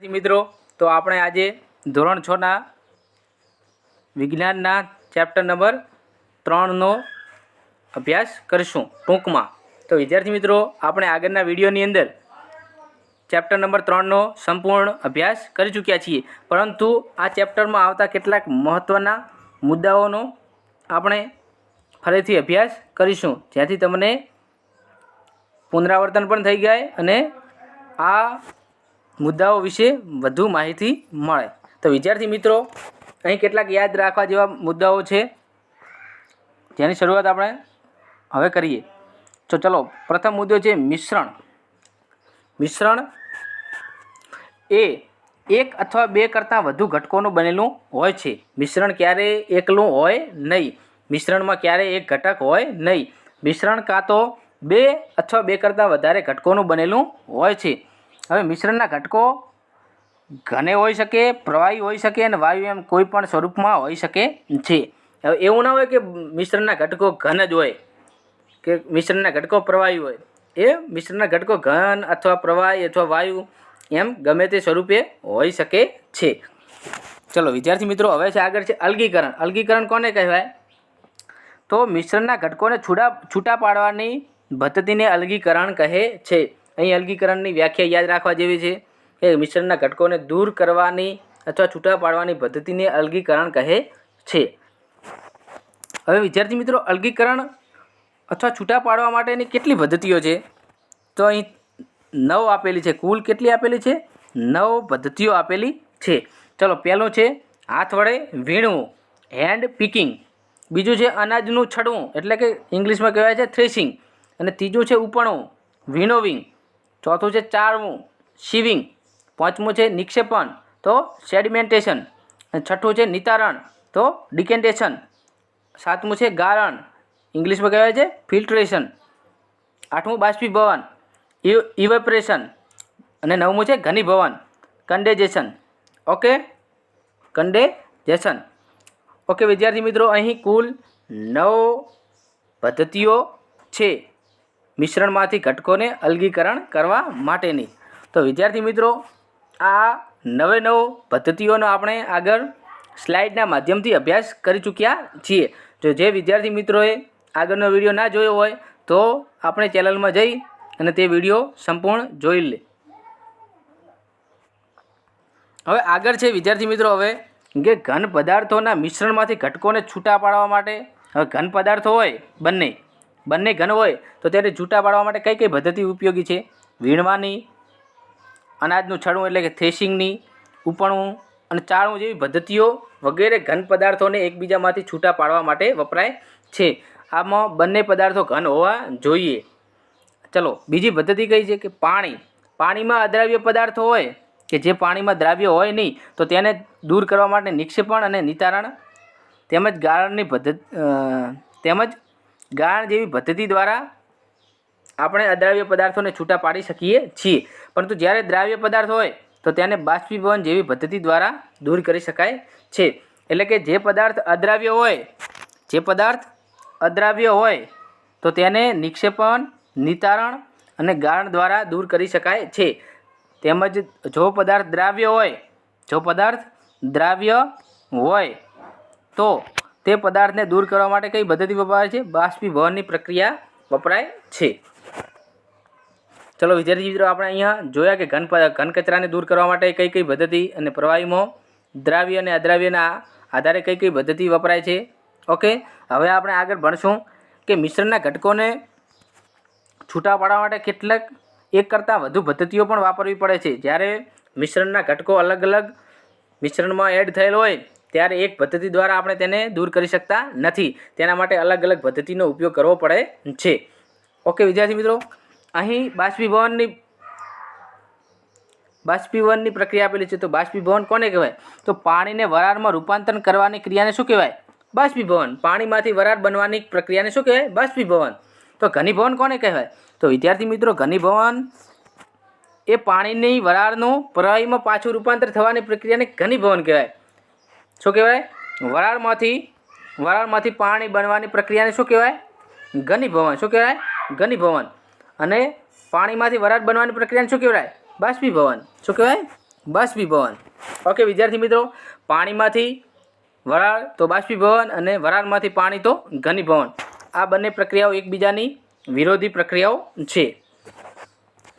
વિદ્યાર્થી મિત્રો, તો આપણે આજે ધોરણ છના વિજ્ઞાનના ચેપ્ટર નંબર ત્રણનો અભ્યાસ કરીશું ટૂંકમાં. તો વિદ્યાર્થી મિત્રો, આપણે આગળના વિડીયોની અંદર ચેપ્ટર નંબર ત્રણનો સંપૂર્ણ અભ્યાસ કરી ચૂક્યા છીએ. પરંતુ આ ચેપ્ટરમાં આવતા કેટલાક મહત્ત્વના મુદ્દાઓનો આપણે ફરીથી અભ્યાસ કરીશું. જ્યાંથી તમને પુનરાવર્તન પણ થઈ જાય અને આ મુદ્દાઓ વિશે વધુ માહિતી મળે. તો વિદ્યાર્થી મિત્રો, અહીં કેટલાક યાદ રાખવા જેવા મુદ્દાઓ છે. જેની શરૂઆત આપણે હવે કરીએ. તો ચલો, પ્રથમ મુદ્દો છે મિશ્રણ. મિશ્રણ એ એક અથવા બે કરતાં વધુ ઘટકોનું બનેલું હોય છે. મિશ્રણ ક્યારેય એકલું હોય નહીં. મિશ્રણમાં ક્યારેય એક ઘટક હોય નહીં. મિશ્રણ કાં તો બે અથવા બે કરતાં વધારે ઘટકોનું બનેલું હોય છે. હવે મિશ્રણના ઘટકો ઘને હોઈ શકે, પ્રવાહી હોઈ શકે અને વાયુ એમ કોઈ પણ સ્વરૂપમાં હોઈ શકે છે. હવે એવું ના હોય કે મિશ્રણના ઘટકો ઘન જ હોય, કે મિશ્રણના ઘટકો પ્રવાહી હોય. એ મિશ્રણના ઘટકો ઘન અથવા પ્રવાહી અથવા વાયુ એમ ગમે તે સ્વરૂપે હોઈ શકે છે. ચલો, વિદ્યાર્થી મિત્રો, હવે છે આગળ છે અલગીકરણ. અલગીકરણ કોને કહેવાય? તો મિશ્રણના ઘટકોને છૂટા છૂટા પાડવાની પદ્ધતિને અલગીકરણ કહે છે. અહીં અલગીકરણની વ્યાખ્યા યાદ રાખવા જેવી છે કે મિશ્રણના ઘટકોને દૂર કરવાની અથવા છૂટા પાડવાની પદ્ધતિને અલગીકરણ કહે છે. હવે વિદ્યાર્થી મિત્રો, અલગીકરણ અથવા છૂટા પાડવા માટેની કેટલી પદ્ધતિઓ છે? તો અહીં નવ આપેલી છે. કુલ કેટલી આપેલી છે? નવ પદ્ધતિઓ આપેલી છે. ચલો, પહેલો છે હાથ વડે વીણવું હેન્ડ પિકિંગ બીજું છે અનાજનું છડવું, એટલે કે ઇંગ્લિશમાં કહેવાય છે થ્રેશિંગ અને ત્રીજું છે ઉપણવું વિનોવિંગ ચોથું છે ચારમું, શિવિંગ. પાંચમું છે નિક્ષેપણ, તો સેડિમેન્ટેશન. છઠ્ઠું છે નિતારણ, તો ડિકેન્ટેશન. સાતમું છે ગારણ, ઇંગ્લિશમાં કહેવાય છે ફિલ્ટ્રેશન. આઠમું બાષ્પીભવન ઇવેપરેશન. અને નવમું છે ઘનીભવન, કન્ડેજેશન. ઓકે? કન્ડેજેશન. ઓકે, વિદ્યાર્થી મિત્રો, અહીં કુલ નવ પદ્ધતિઓ છે. મિશ્રણમાંથી ઘટકોને અલગીકરણ કરવા માટેની. તો વિદ્યાર્થી મિત્રો, આ નવે નવ પદ્ધતિઓનો આપણે આગળ સ્લાઇડના માધ્યમથી અભ્યાસ કરી ચૂક્યા છીએ. જો જે વિદ્યાર્થી મિત્રોએ આગળનો વીડિયો ના જોયો હોય, તો આપણે ચેનલમાં જઈ અને તે વીડિયો સંપૂર્ણ જોઈ લે. હવે આગળ છે વિદ્યાર્થી મિત્રો, હવે કે ઘન પદાર્થોના મિશ્રણમાંથી ઘટકોને છૂટા પાડવા માટે. હવે ઘન પદાર્થો હોય બંને. બંને ઘન હોય, તો ત્યારે છૂટા પાડવા માટે કઈ કઈ પદ્ધતિ ઉપયોગી છે? વીણવાની, અનાજનું છડવું એટલે કે થ્રેશિંગની ઉપણવું અને ચાળવું જેવી પદ્ધતિઓ વગેરે ઘન પદાર્થોને એકબીજામાંથી છૂટા પાડવા માટે વપરાય છે. આમાં બંને પદાર્થો ઘન હોવા જોઈએ. ચલો, બીજી પદ્ધતિ કઈ છે કે પાણી? પાણીમાં અદ્રાવ્ય પદાર્થો હોય કે જે પાણીમાં દ્રાવ્ય હોય નહીં, તો તેને દૂર કરવા માટે નિક્ષેપણ અને નિતારણ તેમજ ગાળણની પદ્ધતિ તેમજ ગાળણ જેવી પદ્ધતિ દ્વારા આપણે અદ્રાવ્ય પદાર્થોને છૂટા પાડી શકીએ છીએ. પરંતુ જ્યારે દ્રાવ્ય પદાર્થ હોય, તો તેને બાષ્પીભવન જેવી પદ્ધતિ દ્વારા દૂર કરી શકાય છે. એટલે કે જે પદાર્થ અદ્રાવ્ય હોય, જે પદાર્થ અદ્રાવ્ય હોય, તો તેને નિક્ષેપણ, નિતારણ અને ગાળ દ્વારા દૂર કરી શકાય છે. તેમજ જો પદાર્થ દ્રાવ્ય હોય, જો પદાર્થ દ્રાવ્ય હોય, તો તે પદાર્થને દૂર કરવા માટે કઈ પદ્ધતિ વપરાય છે? બાષ્પીભવનની પ્રક્રિયા વપરાય છે. ચલો વિદ્યાર્થી મિત્રો, આપણે અહીંયા જોયા કે ઘન ઘન કચરાને દૂર કરવા માટે કઈ કઈ પદ્ધતિ અને પ્રવાહીમાં દ્રાવ્ય અને અદ્રાવ્યના આધારે કઈ કઈ પદ્ધતિ વપરાય છે? ઓકે, હવે આપણે આગળ ભણશું કે મિશ્રણના ઘટકોને છૂટા પાડવા માટે કેટલાક, એક કરતાં વધુ પદ્ધતિઓ પણ વાપરવી પડે છે. જ્યારે મિશ્રણના ઘટકો અલગ અલગ મિશ્રણમાં એડ થયેલ હોય ત્યારે એક પદ્ધતિ દ્વારા આપણે તેને દૂર કરી શકતા નથી. તેના માટે અલગ અલગ પદ્ધતિનો ઉપયોગ કરવો પડે છે. ઓકે વિદ્યાર્થી મિત્રો, અહીં બાષ્પીભવનની બાષ્પીભવનની પ્રક્રિયા આપેલી છે. તો બાષ્પીભવન કોને કહેવાય? તો પાણીને વરાળમાં રૂપાંતરણ કરવાની ક્રિયાને શું કહેવાય? બાષ્પીભવન. પાણીમાંથી વરાળ બનવાની પ્રક્રિયાને શું કહેવાય? બાષ્પીભવન. તો ઘનીભવન કોને કહેવાય? તો વિદ્યાર્થી મિત્રો, ઘનીભવન એ પાણીની વરાળનું પ્રવાહીમાં પાછું રૂપાંતર થવાની પ્રક્રિયાને ઘનીભવન કહેવાય. શું કહેવાય? વરાળમાંથી વરાળમાંથી પાણી બનવાની પ્રક્રિયાને શું કહેવાય? ઘનીભવન. શું કહેવાય? ઘનીભવન. અને પાણીમાંથી વરાળ બનવાની પ્રક્રિયાને શું કહેવાય? બાષ્પીભવન. શું કહેવાય? બાષ્પીભવન. ઓકે વિદ્યાર્થી મિત્રો, પાણીમાંથી વરાળ તો બાષ્પીભવન અને વરાળમાંથી પાણી તો ઘનીભવન. આ બંને પ્રક્રિયાઓ એકબીજાની વિરોધી પ્રક્રિયાઓ છે.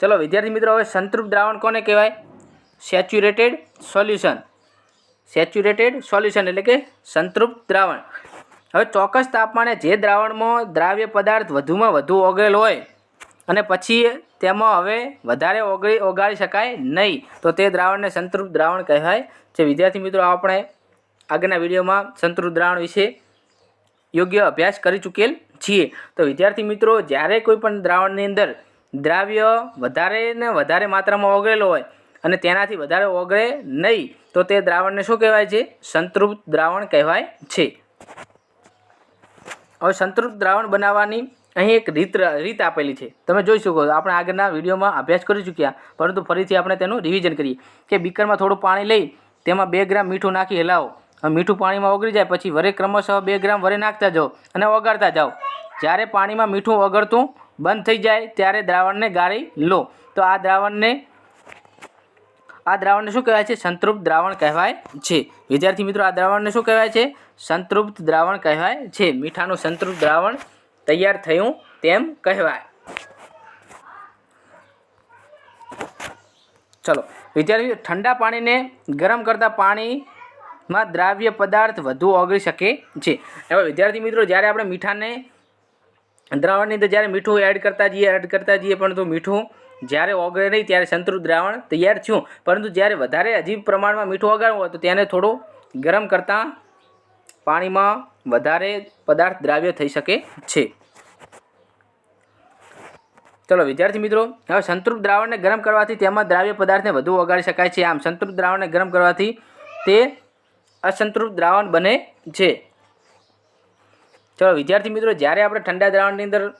ચલો, વિદ્યાર્થી મિત્રો, હવે સંતૃપ્ત દ્રાવણ કોને કહેવાય? સેચ્યુરેટેડ સોલ્યુશન સેચ્યુરેટેડ સોલ્યુશન એટલે કે સંતૃપ્ત દ્રાવણ. હવે ચોક્કસ તાપમાને જે દ્રાવણમાં દ્રાવ્ય પદાર્થ વધુમાં વધુ ઓગળેલ હોય અને પછી તેમાં હવે વધારે ઓગળી ઓગાળી શકાય નહીં, તો તે દ્રાવણને સંતૃપ્ત દ્રાવણ કહેવાય. છે વિદ્યાર્થી મિત્રો, આપણે આગળના વિડીયોમાં સંતૃપ્ત દ્રાવણ વિશે યોગ્ય અભ્યાસ કરી ચૂકેલ છીએ. તો વિદ્યાર્થી મિત્રો, જ્યારે કોઈ પણ દ્રાવણની અંદર દ્રાવ્ય વધારે ને વધારે માત્રામાં ઓગળેલો હોય અને તેનાથી વધારે ઓગળે નહીં. તો તે દ્રાવણને શું કહેવાય છે? સંતૃપ્ત દ્રાવણ કહેવાય છે. હવે સંતૃપ્ત દ્રાવણ બનાવવાની અહીં એક રીત રીત આપેલી છે. તમે જોઈ શકો આપણે આગળના વિડીયોમાં અભ્યાસ કરી ચૂક્યા, પરંતુ ફરીથી આપણે તેનું રિવિઝન કરીએ. કે બીકરમાં થોડું પાણી લઈ, તેમાં બે ગ્રામ મીઠું નાખી હલાવો. મીઠું પાણીમાં ઓગળી જાય, પછી વરે ક્રમશઃ બે ગ્રામ વરે નાખતા જાઓ અને ઓગાળતા જાઓ. જ્યારે પાણીમાં મીઠું ઓગળતું બંધ થઈ જાય, ત્યારે દ્રાવણને ગાળી લો. તો આ દ્રાવણને આ દ્રાવણને શું કહેવાય છે? સંતૃપ્ત દ્રાવણ કહેવાય છે. વિદ્યાર્થી મિત્રો, આ દ્રાવણને શું કહેવાય છે? સંતૃપ્ત દ્રાવણ કહેવાય છે. મીઠાનું સંતૃપ્ત દ્રાવણ તૈયાર થયું તેમ કહેવાય. ચલો, વિદ્યાર્થી ઠંડા પાણીને ગરમ કરતા પાણીમાં દ્રાવ્ય પદાર્થ વધુ ઓગળી શકે છે. હવે વિદ્યાર્થી મિત્રો, જ્યારે આપણે મીઠાને, દ્રાવણની અંદર જ્યારે મીઠું એડ કરતા જઈએ એડ કરતા જઈએ પરંતુ મીઠું જ્યારે ઓગળે નહીં ત્યારે સંતૃપ્ત દ્રાવણ તૈયાર થયું પરંતુ જ્યારે વધારે અજીબ પ્રમાણમાં મીઠું ઓગાળવું હોય તો તેને થોડું ગરમ કરતાં પાણીમાં વધારે પદાર્થ દ્રાવ્ય થઈ શકે છે. ચલો, વિદ્યાર્થી મિત્રો, હવે સંતૃપ્ત દ્રાવણને ગરમ કરવાથી તેમાં દ્રાવ્ય પદાર્થને વધુ ઓગાળી શકાય છે. આમ, સંતૃપ્ત દ્રાવણને ગરમ કરવાથી તે અસંતૃપ્ત દ્રાવણ બને છે. ચલો, વિદ્યાર્થી મિત્રો, જ્યારે આપણે ઠંડા દ્રાવણની અંદર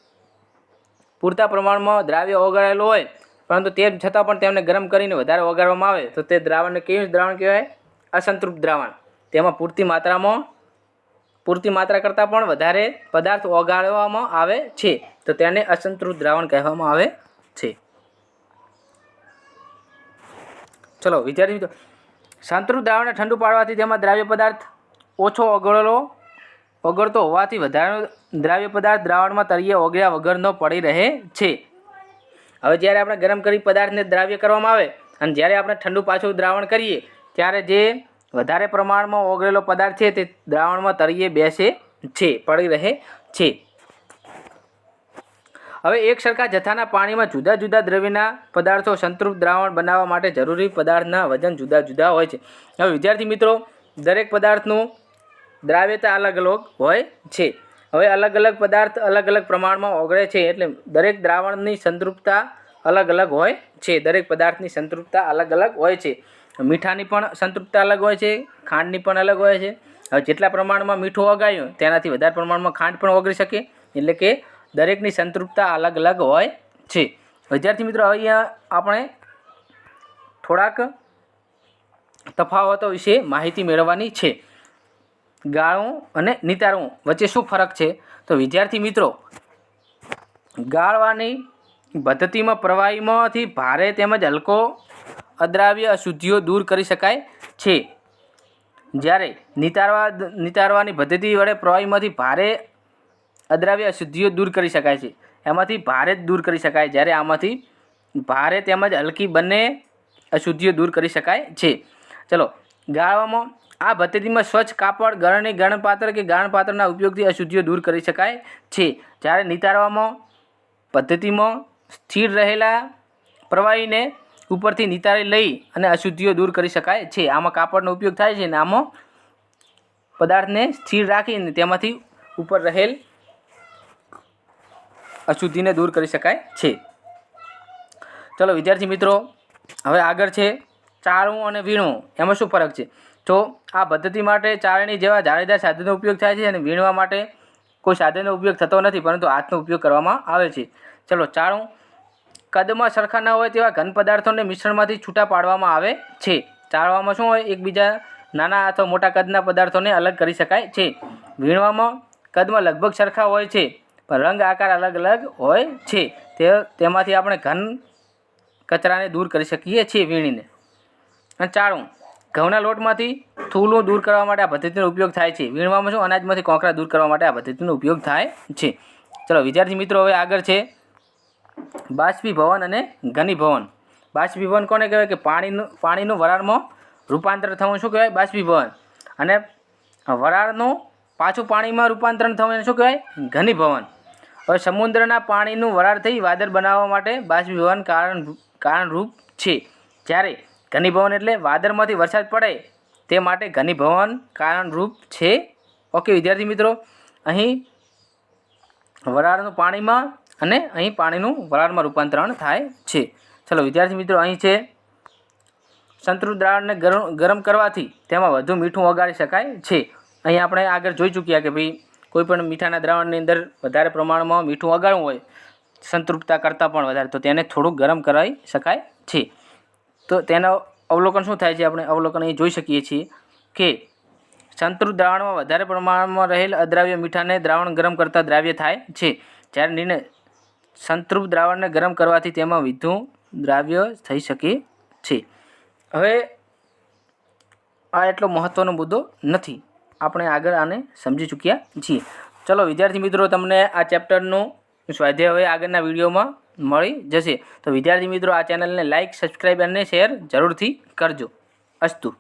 પૂરતા પ્રમાણમાં દ્રાવ્ય ઓગાળેલું હોય, પરંતુ તેમ છતાં પણ તેમને ગરમ કરીને વધારે ઓગાળવામાં આવે, તો તે દ્રાવણને કેવું દ્રાવણ કહેવાય? અસંતૃપ્ત દ્રાવણ. તેમાં પૂરતી માત્રામાં, પૂરતી માત્રા કરતાં પણ વધારે પદાર્થ ઓગાળવામાં આવે છે, તો તેને અસંતૃપ્ત દ્રાવણ કહેવામાં આવે છે. ચલો, વિદ્યાર્થી મિત્રો, સંતૃપ્ત દ્રાવણને ઠંડુ પાડવાથી તેમાં દ્રાવ્ય પદાર્થ ઓછો ઓગળેલો ઓગળતો હોવાથી વધારાનો દ્રાવ્ય પદાર્થ દ્રાવણમાં તળિયે ઓગળ્યા વગરનો પડી રહે છે. હવે જ્યારે આપણે ગરમ કરી પદાર્થને દ્રાવ્ય કરવામાં આવે અને જ્યારે આપણે ઠંડુ પાછું દ્રાવણ કરીએ, ત્યારે જે વધારે પ્રમાણમાં ઓગળેલો પદાર્થ છે તે દ્રાવણમાં તળિયે બેસે છે, પડી રહે છે. હવે એક સરખા જથ્થાના પાણીમાં જુદા જુદા દ્રવ્યના પદાર્થો સંતૃપ્ત દ્રાવણ બનાવવા માટે જરૂરી પદાર્થના વજન જુદા જુદા હોય છે. હવે વિદ્યાર્થી મિત્રો, દરેક પદાર્થનું દ્રાવ્યતા અલગ અલગ હોય છે. હવે અલગ અલગ પદાર્થ અલગ અલગ પ્રમાણમાં ઓગળે છે એટલે દરેક દ્રાવણની સંતૃપ્તતા અલગ અલગ હોય છે. દરેક પદાર્થની સંતૃપ્તતા અલગ અલગ હોય છે. મીઠાની પણ સંતૃપ્તતા અલગ હોય છે, ખાંડની પણ અલગ હોય છે. હવે જેટલા પ્રમાણમાં મીઠું ઓગાયું તેનાથી વધારે પ્રમાણમાં ખાંડ પણ ઓગળી શકે. એટલે કે દરેકની સંતૃપ્તતા અલગ અલગ હોય છે. વિદ્યાર્થી મિત્રો અહીંયા આપણે થોડાક તફાવતો વિશે માહિતી મેળવવાની છે. ગાળવું અને નિતારવું વચ્ચે શું ફરક છે? તો વિદ્યાર્થી મિત્રો, ગાળવાની પદ્ધતિમાં, પ્રવાહીમાંથી ભારે તેમજ હલકો અદ્રાવ્ય અશુદ્ધિઓ દૂર કરી શકાય છે. જ્યારે નિતારવા, નિતારવાની પદ્ધતિ વડે પ્રવાહીમાંથી ભારે અદ્રાવ્ય અશુદ્ધિઓ દૂર કરી શકાય છે. એમાંથી ભારે જ દૂર કરી શકાય, જ્યારે આમાંથી ભારે તેમજ હલકી બંને અશુદ્ધિઓ દૂર કરી શકાય છે. ચલો, ગાળવામાં આ પદ્ધતિમાં સ્વચ્છ કાપડ ગળણી ગરણપાત્ર કે ગાણપાત્રના ઉપયોગથી અશુદ્ધિઓ દૂર કરી શકાય છે. જ્યારે નિતારવામાં, પદ્ધતિમાં સ્થિર રહેલા પ્રવાહીને ઉપરથી નિતારી લઈ અને અશુદ્ધિઓ દૂર કરી શકાય છે. આમાં કાપડનો ઉપયોગ થાય છે અને આમાં પદાર્થને સ્થિર રાખીને તેમાંથી ઉપર રહેલ અશુદ્ધિને દૂર કરી શકાય છે. ચલો વિદ્યાર્થી મિત્રો, હવે આગળ છે. ચાળવું અને વીણવું એમાં શું ફરક છે? તો આ પદ્ધતિ માટે ચાળણી જેવા જાળીદાર સાધનનો ઉપયોગ થાય છે અને વીણવા માટે કોઈ સાધનનો ઉપયોગ થતો નથી, પરંતુ હાથનો ઉપયોગ કરવામાં આવે છે. ચલો ચાળું કદમાં સરખા ન હોય તેવા ઘન પદાર્થોને મિશ્રણમાંથી છૂટા પાડવામાં આવે છે. ચાળવામાં શું હોય? એકબીજા નાના અથવા મોટા કદના પદાર્થોને અલગ કરી શકાય છે. વીણવામાં કદમાં લગભગ સરખા હોય છે, પણ રંગ આકાર અલગ અલગ હોય છે. તે તેમાંથી આપણે ઘન કચરાને દૂર કરી શકીએ છીએ વીણીને. અને ચારું ઘઉંના લોટમાંથી થૂલું દૂર કરવા માટે આ પદ્ધતિનો ઉપયોગ થાય છે. વીણવામાં શું? અનાજમાંથી કોંકરા દૂર કરવા માટે આ પદ્ધતિનો ઉપયોગ થાય છે. ચલો, વિદ્યાર્થી મિત્રો, હવે આગળ છે. બાષ્પીભવન અને ઘનીભવન બાષ્પીભવન કોને કહેવાય? કે પાણીનું પાણીનું વરાળમાં રૂપાંતર થવું શું કહેવાય? બાષ્પીભવન અને વરાળનું પાછું પાણીમાં રૂપાંતરણ થવું એને શું કહેવાય? ઘનીભવન હવે સમુદ્રના પાણીનું વરાળ થઈ વાદળ બનાવવા માટે બાષ્પીભવન કારણ, કારણરૂપ છે. જ્યારે ઘનીભવન એટલે વાદળમાંથી વરસાદ પડે તે માટે ઘનીભવન કારણરૂપ છે. ઓકે વિદ્યાર્થી મિત્રો, અહીં વરાળનું પાણીમાં અને અહીં પાણીનું વરાળમાં રૂપાંતરણ થાય છે. ચલો, વિદ્યાર્થી મિત્રો, અહીં છે. સંતૃપ્ત દ્રાવણને ગરમ કરવાથી તેમાં વધુ મીઠું ઓગાળી શકાય છે. અહીં આપણે આગળ જોઈ ચૂક્યા કે ભાઈ, કોઈપણ મીઠાના દ્રાવણની અંદર વધારે પ્રમાણમાં મીઠું ઓગાળવું હોય, સંતૃપ્તતા કરતાં પણ વધારે, તો તેને થોડુંક ગરમ કરાવી શકાય છે. તો તેના અવલોકન શું થાય છે? આપણે અવલોકન એ જોઈ શકીએ છીએ કે સંતૃપ્ત દ્રાવણમાં વધારે પ્રમાણમાં રહેલ અદ્રાવ્ય મીઠાને દ્રાવણ ગરમ કરતાં દ્રાવ્ય થાય છે. જ્યારે નિર્ણય સંતૃપ્ત દ્રાવણને ગરમ કરવાથી તેમાં વિધુ દ્રાવ્ય થઈ શકે છે. હવે આ એટલો મહત્ત્વનો મુદ્દો નથી. આપણે આગળ આને સમજી ચૂક્યા છીએ. ચલો વિદ્યાર્થી મિત્રો, તમને આ ચેપ્ટરનું સ્વાધ્યાય હવે આગળના વિડીયોમાં મળી જશે. તો વિદ્યાર્થી મિત્રો આ ચેનલને લાઇક સબસ્ક્રાઈબ અને શેર જરૂરથી કરજો. અસ્તુ.